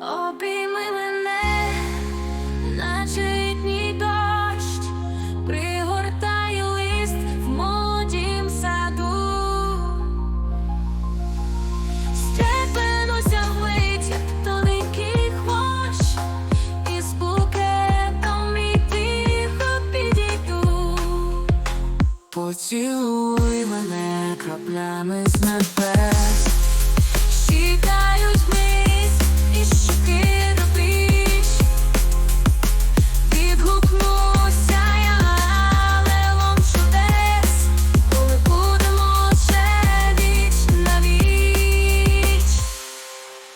обійми мене, наче дні дощ, пригортаю лист в молодім саду, степенуся вить, як тоненький і з букетом тихо підійду, поцілуй мене краплями з небес.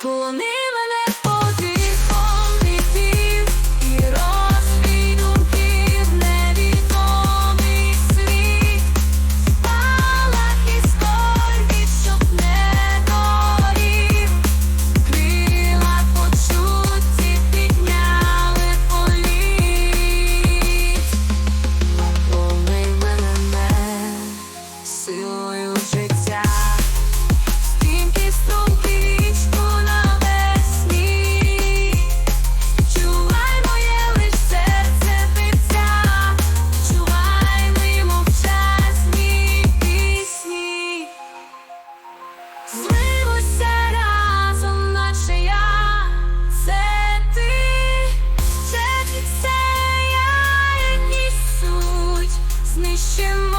Полонив wishing